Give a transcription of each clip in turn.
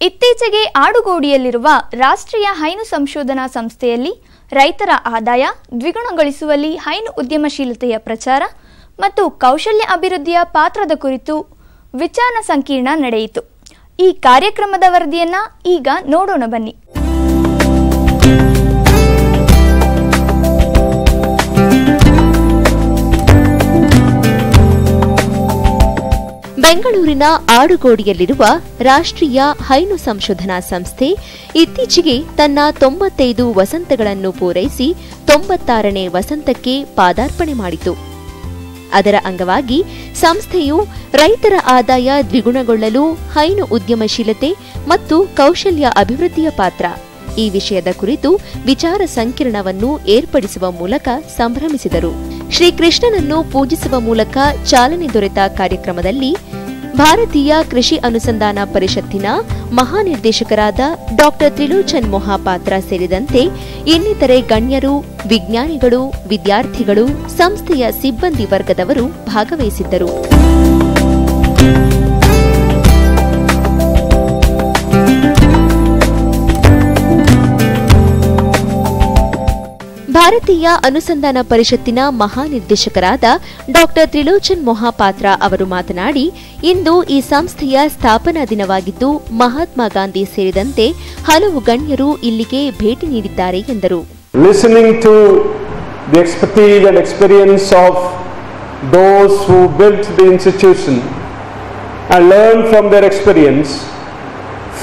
ಇತ್ತೀಚೆಗೆ ಆಡುಗೋಡಿಯಲ್ಲಿರುವ ರಾಷ್ಟ್ರೀಯ ಹೈನು ಸಂಶೋಧನಾ ಸಂಸ್ಥೆಯಲ್ಲಿ ರೈತರ ಆದಾಯ ದ್ವಿಗುಣಗೊಳಿಸುವಲ್ಲಿ ಹೈನು ಉದ್ಯಮಶೀಲತೆಯ ಪ್ರಚಾರ ಮತ್ತು ಕೌಶಲ್ಯ ಅಭಿವೃದ್ಧಿಯ ಪಾತ್ರದ ಕುರಿತು ವಿಚಾರ ಸಂಕಿರಣ ನಡೆಯಿತು. ಈ ಕಾರ್ಯಕ್ರಮದ ವರದಿಯನ್ನ ಈಗ ನೋಡೋಣ ಬನ್ನಿ. ಬೆಂಗಳೂರಿನ ಆಡುಗೋಡಿಯಲ್ಲಿರುವ ರಾಷ್ಟ್ರೀಯ ಹೈನು ಸಂಶೋಧನಾ ಸಂಸ್ಥೆ ಇತ್ತೀಚೆಗೆ ತನ್ನ ತೊಂಬತ್ತೈದು ವಸಂತಗಳನ್ನು ಪೂರೈಸಿ ತೊಂಬತ್ತಾರನೇ ವಸಂತಕ್ಕೆ ಪಾದಾರ್ಪಣೆ ಮಾಡಿತು. ಅದರ ಅಂಗವಾಗಿ ಸಂಸ್ಥೆಯು ರೈತರ ಆದಾಯ ದ್ವಿಗುಣಗೊಳ್ಳಲು ಹೈನು ಉದ್ಯಮಶೀಲತೆ ಮತ್ತು ಕೌಶಲ್ಯ ಅಭಿವೃದ್ಧಿಯ ಪಾತ್ರ. ಈ ವಿಷಯದ ಕುರಿತು ವಿಚಾರ ಸಂಕಿರಣವನ್ನು ಏರ್ಪಡಿಸುವ ಮೂಲಕ ಸಂಭ್ರಮಿಸಿದರು. ಶ್ರೀಕೃಷ್ಣನನ್ನು ಪೂಜಿಸುವ ಮೂಲಕ ಚಾಲನೆ ದೊರೆತ ಕಾರ್ಯಕ್ರಮದಲ್ಲಿ ಭಾರತೀಯ ಕೃಷಿ ಅನುಸಂಧಾನ ಪರಿಷತ್ತಿನ ಮಹಾನಿರ್ದೇಶಕರಾದ ಡಾಕ್ಟರ್ ತ್ರಿಲೋಚನ್ ಮೊಹಾಪಾತ್ರ ಸೇರಿದಂತೆ ಇನ್ನಿತರೆ ಗಣ್ಯರು, ವಿಜ್ಞಾನಿಗಳು, ವಿದ್ಯಾರ್ಥಿಗಳು, ಸಂಸ್ಥೆಯ ಸಿಬ್ಬಂದಿ ವರ್ಗದವರು ಭಾಗವಹಿಸಿದ್ದರು. ಭಾರತೀಯ ಅನುಸಂಧಾನ ಪರಿಷತ್ತಿನ ಮಹಾನಿರ್ದೇಶಕರಾದ ಡಾಕ್ಟರ್ ತ್ರಿಲೋಚನ್ ಮಹಾಪಾತ್ರ ಅವರು ಮಾತನಾಡಿ, ಇಂದು ಈ ಸಂಸ್ಥೆಯ ಸ್ಥಾಪನಾ ದಿನವಾಗಿದ್ದು ಮಹಾತ್ಮ ಗಾಂಧಿ ಸೇರಿದಂತೆ ಹಲವು ಗಣ್ಯರು ಇಲ್ಲಿಗೆ ಭೇಟಿ ನೀಡಿದ್ದಾರೆ ಎಂದರು. Listening to the expertise and of those who built the institution and learn from their experience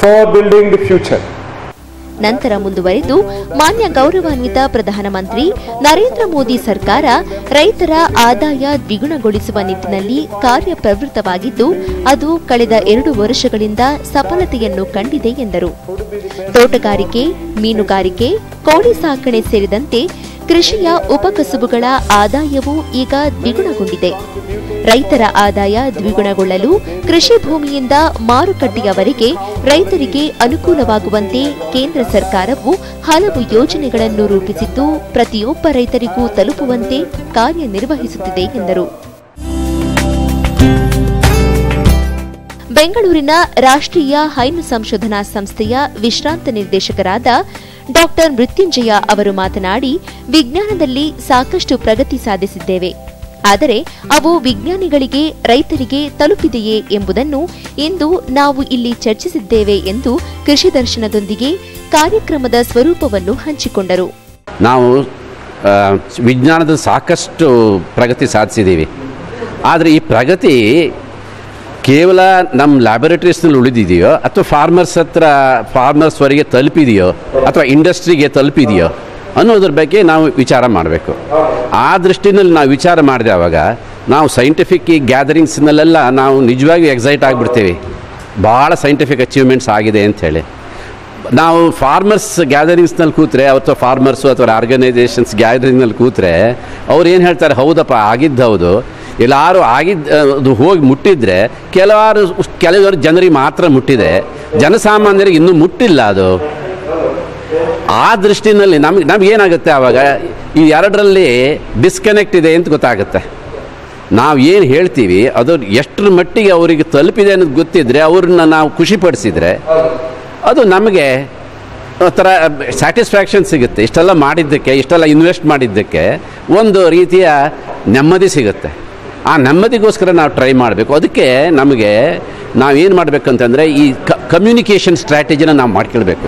for building the future ನಂತರ ಮುಂದುವರೆದು ಮಾನ್ಯ ಗೌರವಾನ್ವಿತ ಪ್ರಧಾನಮಂತ್ರಿ ನರೇಂದ್ರ ಮೋದಿ ಸರ್ಕಾರ ರೈತರ ಆದಾಯ ದ್ವಿಗುಣಗೊಳಿಸುವ ನಿಟ್ಟಿನಲ್ಲಿ ಕಾರ್ಯಪ್ರವೃತ್ತವಾಗಿದ್ದು, ಅದು ಕಳೆದ ಎರಡು ವರ್ಷಗಳಿಂದ ಸಫಲತೆಯನ್ನು ಕಂಡಿದೆ ಎಂದರು. ತೋಟಗಾರಿಕೆ, ಮೀನುಗಾರಿಕೆ, ಕೋಳಿ ಸಾಕಣೆ ಸೇರಿದಂತೆ ಕೃಷಿಯ ಉಪಕಸುಬುಗಳ ಆದಾಯವೂ ಈಗ ದ್ವಿಗುಣಗೊಂಡಿದೆ. ರೈತರ ಆದಾಯ ದ್ವಿಗುಣಗೊಳ್ಳಲು ಕೃಷಿ ಭೂಮಿಯಿಂದ ಮಾರುಕಟ್ಟೆಯವರೆಗೆ ರೈತರಿಗೆ ಅನುಕೂಲವಾಗುವಂತೆ ಕೇಂದ್ರ ಸರ್ಕಾರವು ಹಲವು ಯೋಜನೆಗಳನ್ನು ರೂಪಿಸಿದ್ದು, ಪ್ರತಿಯೊಬ್ಬ ರೈತರಿಗೂ ತಲುಪುವಂತೆ ಕಾರ್ಯನಿರ್ವಹಿಸುತ್ತಿದೆ, ಎಂದರು. ಬೆಂಗಳೂರಿನ ರಾಷ್ಟ್ರೀಯ ಹೈನು ಸಂಶೋಧನಾ ಸಂಸ್ಥೆಯ ವಿಶ್ರಾಂತ ನಿರ್ದೇಶಕರಾದ ಡಾಕ್ಟರ್ ಮೃತ್ಯುಂಜಯ ಅವರು ಮಾತನಾಡಿ, ವಿಜ್ಞಾನದಲ್ಲಿ ಸಾಕಷ್ಟು ಪ್ರಗತಿ ಸಾಧಿಸಿದ್ದೇವೆ. ಆದರೆ, ಅವು ವಿಜ್ಞಾನಿಗಳಿಗೆ, ರೈತರಿಗೆ ತಲುಪಿದೆಯೇ ಎಂಬುದನ್ನು ಇಂದು ನಾವು ಇಲ್ಲಿ ಚರ್ಚಿಸಿದ್ದೇವೆ ಎಂದು ಕೃಷಿ ದರ್ಶನದೊಂದಿಗೆ ಕಾರ್ಯಕ್ರಮದ ಸ್ವರೂಪವನ್ನು ಹಂಚಿಕೊಂಡರು. ನಾವು ವಿಜ್ಞಾನದ ಸಾಕಷ್ಟು ಪ್ರಗತಿ ಸಾಧಿಸಿದ್ದೀವಿ. ಆದರೆ ಈ ಪ್ರಗತಿ ಕೇವಲ ನಮ್ಮ ಲ್ಯಾಬೊರೇಟರೀಸ್ನಲ್ಲಿ ಉಳಿದಿದೆಯೋ ಅಥವಾ ಫಾರ್ಮರ್ಸ್ ಹತ್ರ ಫಾರ್ಮರ್ಸ್ವರೆಗೆ ತಲುಪಿದೆಯೋ ಅಥವಾ ಇಂಡಸ್ಟ್ರಿಗೆ ತಲುಪಿದೆಯೋ ಅನ್ನೋದ್ರ ಬಗ್ಗೆ ನಾವು ವಿಚಾರ ಮಾಡಬೇಕು. ಆ ದೃಷ್ಟಿನಲ್ಲಿ ನಾವು ವಿಚಾರ ಮಾಡಿದವಾಗ ನಾವು ಸೈಂಟಿಫಿಕ್ ಈ ಗ್ಯಾದರಿಂಗ್ಸ್ನಲ್ಲೆಲ್ಲ ನಾವು ನಿಜವಾಗಿಯೂ ಎಕ್ಸೈಟ್ ಆಗಿಬಿಡ್ತೀವಿ. ಭಾಳ ಸೈಂಟಿಫಿಕ್ ಅಚೀವ್ಮೆಂಟ್ಸ್ ಆಗಿದೆ ಅಂಥೇಳಿ ನಾವು ಫಾರ್ಮರ್ಸ್ ಗ್ಯಾದರಿಂಗ್ಸ್ನಲ್ಲಿ ಕೂತ್ರೆ ಅಥವಾ ಫಾರ್ಮರ್ಸು ಅಥವಾ ಆರ್ಗನೈಸೇಷನ್ಸ್ ಗ್ಯಾದರಿಂಗ್ನಲ್ಲಿ ಕೂತ್ರೆ ಅವ್ರು ಏನು ಹೇಳ್ತಾರೆ ಹೌದಪ್ಪ ಆಗಿದ್ದು ಹೌದು. ಎಲ್ಲರೂ ಆಗಿದ್ದು ಹೋಗಿ ಮುಟ್ಟಿದ್ರೆ ಕೆಲವಾರು ಕೆಲವರು ಜನರಿಗೆ ಮಾತ್ರ ಮುಟ್ಟಿದೆ. ಜನಸಾಮಾನ್ಯರಿಗೆ ಇನ್ನೂ ಮುಟ್ಟಿಲ್ಲ ಅದು. ಆ ದೃಷ್ಟಿನಲ್ಲಿ ನಮ್ಗೆ ನಮ್ಗೆ ಏನಾಗುತ್ತೆ ಆವಾಗ ಈ ಎರಡರಲ್ಲಿ ಡಿಸ್ಕನೆಕ್ಟ್ ಇದೆ ಅಂತ ಗೊತ್ತಾಗುತ್ತೆ. ನಾವು ಏನು ಹೇಳ್ತೀವಿ, ಅದು ಎಷ್ಟರ ಮಟ್ಟಿಗೆ ಅವರಿಗೆ ತಲುಪಿದೆ ಅನ್ನೋದು ಗೊತ್ತಿದ್ರೆ ಅವ್ರನ್ನ ನಾವು ಖುಷಿಪಡಿಸಿದರೆ ಅದು ನಮಗೆ ಒಂಥರ ಸ್ಯಾಟಿಸ್ಫ್ಯಾಕ್ಷನ್ ಸಿಗುತ್ತೆ. ಇಷ್ಟೆಲ್ಲ ಮಾಡಿದ್ದಕ್ಕೆ, ಇಷ್ಟೆಲ್ಲ ಇನ್ವೆಸ್ಟ್ ಮಾಡಿದ್ದಕ್ಕೆ ಒಂದು ರೀತಿಯ ನೆಮ್ಮದಿ ಸಿಗುತ್ತೆ. ಆ ನೆಮ್ಮದಿಗೋಸ್ಕರ ನಾವು ಟ್ರೈ ಮಾಡಬೇಕು. ಅದಕ್ಕೆ ನಮಗೆ ನಾವೇನು ಮಾಡಬೇಕಂತಂದರೆ ಈ ಕಮ್ಯುನಿಕೇಷನ್ ಸ್ಟ್ರಾಟಜಿನ ನಾವು ಮಾಡ್ಕೊಳ್ಬೇಕು.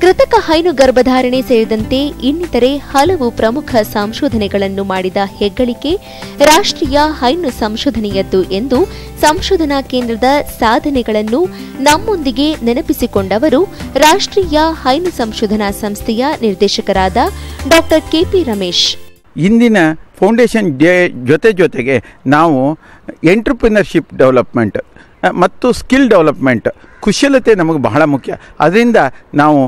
ಕೃತಕ ಹೈನು ಗರ್ಭಧಾರಣೆ ಸೇರಿದಂತೆ ಇನ್ನಿತರೆ ಹಲವು ಪ್ರಮುಖ ಸಂಶೋಧನೆಗಳನ್ನು ಮಾಡಿದ ಹೆಗ್ಗಳಿಕೆ ರಾಷ್ಟ್ರೀಯ ಹೈನು ಸಂಶೋಧನೆಯದ್ದು ಎಂದು ಸಂಶೋಧನಾ ಕೇಂದ್ರದ ಸಾಧನೆಗಳನ್ನು ನಮ್ಮೊಂದಿಗೆ ನೆನಪಿಸಿಕೊಂಡವರು ರಾಷ್ಟ್ರೀಯ ಹೈನು ಸಂಶೋಧನಾ ಸಂಸ್ಥೆಯ ನಿರ್ದೇಶಕರಾದ ಡಾಕ್ಟರ್ ಕೆಪಿ ರಮೇಶ್. ಇಂದಿನ ಫೌಂಡೇಶನ್ ಡೇ ಜೊತೆ ಜೊತೆಗೆ ನಾವು ಎಂಟ್ರಪ್ರಿನರ್ಶಿಪ್ ಡೆವಲಪ್ಮೆಂಟ್ ಮತ್ತು ಸ್ಕಿಲ್ ಡೆವಲಪ್ಮೆಂಟ್ ಕುಶಲತೆ ನಮಗೆ ಬಹಳ ಮುಖ್ಯ. ಅದರಿಂದ ನಾವು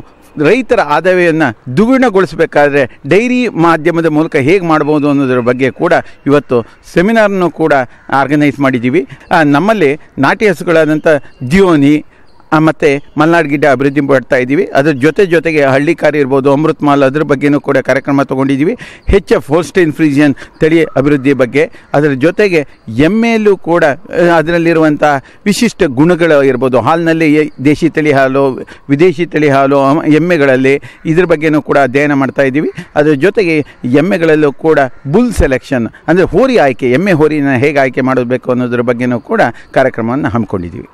ರೈತರ ಆದಾಯವನ್ನು ದ್ವಿಗುಣಗೊಳಿಸಬೇಕಾದ್ರೆ ಡೈರಿ ಮಾಧ್ಯಮದ ಮೂಲಕ ಹೇಗೆ ಮಾಡ್ಬೋದು ಅನ್ನೋದ್ರ ಬಗ್ಗೆ ಕೂಡ ಇವತ್ತು ಸೆಮಿನಾರನ್ನು ಕೂಡ ಆರ್ಗನೈಸ್ ಮಾಡಿದ್ದೀವಿ. ನಮ್ಮಲ್ಲಿ ನಾಟಿ ಹಸುಗಳಾದಂಥ ಜಿಯೋನಿ ಮತ್ತೆ ಮಲ್ನಾಡು ಗಿಡ್ಡ ಅಭಿವೃದ್ಧಿ ಮಾಡ್ತಾ ಇದ್ದೀವಿ. ಅದ್ರ ಜೊತೆ ಜೊತೆಗೆ ಹಳ್ಳಿಕಾರಿ ಇರ್ಬೋದು, ಅಮೃತ್ ಮಾಲ್ ಅದ್ರ ಬಗ್ಗೆನೂ ಕೂಡ ಕಾರ್ಯಕ್ರಮ ತಗೊಂಡಿದ್ದೀವಿ. ಹೆಚ್ ಎಫ್ ಫ್ರೀಜಿಯನ್ ತಳಿ ಅಭಿವೃದ್ಧಿ ಬಗ್ಗೆ, ಅದರ ಜೊತೆಗೆ ಎಮ್ಮೆಯಲ್ಲೂ ಕೂಡ ಅದರಲ್ಲಿರುವಂಥ ವಿಶಿಷ್ಟ ಗುಣಗಳು ಇರ್ಬೋದು. ಹಾಲಿನಲ್ಲಿ ದೇಶಿ ತಳಿ ಹಾಲು, ವಿದೇಶಿ ತಳಿ ಹಾಲು ಎಮ್ಮೆಗಳಲ್ಲಿ ಇದ್ರ ಬಗ್ಗೆನೂ ಕೂಡ ಅಧ್ಯಯನ ಮಾಡ್ತಾ ಇದ್ದೀವಿ. ಅದರ ಜೊತೆಗೆ ಎಮ್ಮೆಗಳಲ್ಲೂ ಕೂಡ ಬುಲ್ ಸೆಲೆಕ್ಷನ್, ಅಂದರೆ ಹೋರಿ ಆಯ್ಕೆ, ಎಮ್ಮೆ ಹೋರಿನ ಹೇಗೆ ಆಯ್ಕೆ ಮಾಡಬೇಕು ಅನ್ನೋದ್ರ ಬಗ್ಗೆನೂ ಕೂಡ ಕಾರ್ಯಕ್ರಮವನ್ನು ಹಮ್ಮಿಕೊಂಡಿದ್ದೀವಿ.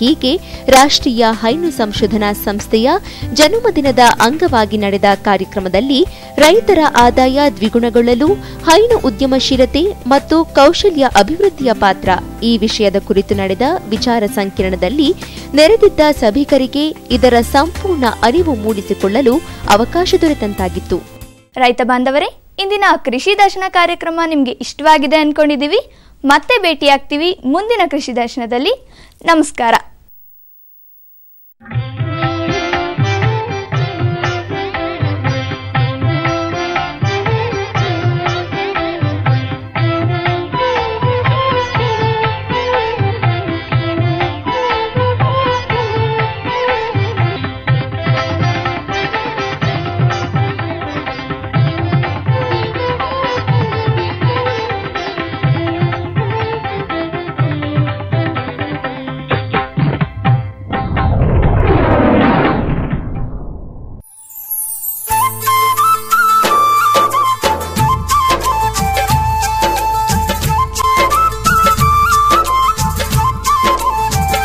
ಹೀಗೆ ರಾಷ್ಟ್ರೀಯ ಹೈನು ಸಂಶೋಧನಾ ಸಂಸ್ಥೆಯ ಜನ್ಮದಿನದ ಅಂಗವಾಗಿ ನಡೆದ ಕಾರ್ಯಕ್ರಮದಲ್ಲಿ ರೈತರ ಆದಾಯ ದ್ವಿಗುಣಗೊಳ್ಳಲು, ಹೈನು ಉದ್ಯಮಶೀಲತೆ ಮತ್ತು ಕೌಶಲ್ಯ ಅಭಿವೃದ್ಧಿಯ ಪಾತ್ರ ಈ ವಿಷಯದ ಕುರಿತು ನಡೆದ ವಿಚಾರ ಸಂಕಿರಣದಲ್ಲಿ ನೆರೆದಿದ್ದ ಸಭಿಕರಿಗೆ ಇದರ ಸಂಪೂರ್ಣ ಅರಿವು ಮೂಡಿಸಿಕೊಳ್ಳಲು ಅವಕಾಶ ದೊರೆತಂತಾಗಿತ್ತು. ರೈತ ಬಾಂಧವರೇ, ಇಂದಿನ ಕೃಷಿ ದರ್ಶನ ಕಾರ್ಯಕ್ರಮ ನಿಮಗೆ ಇಷ್ಟವಾಗಿದೆ ಅನ್ಕೊಂಡಿದ್ದೀವಿ. ಮತ್ತೆ ಭೇಟಿಯಾಗ್ತೀವಿ ಮುಂದಿನ ಕೃಷಿ ದರ್ಶನದಲ್ಲಿ. ನಮಸ್ಕಾರ.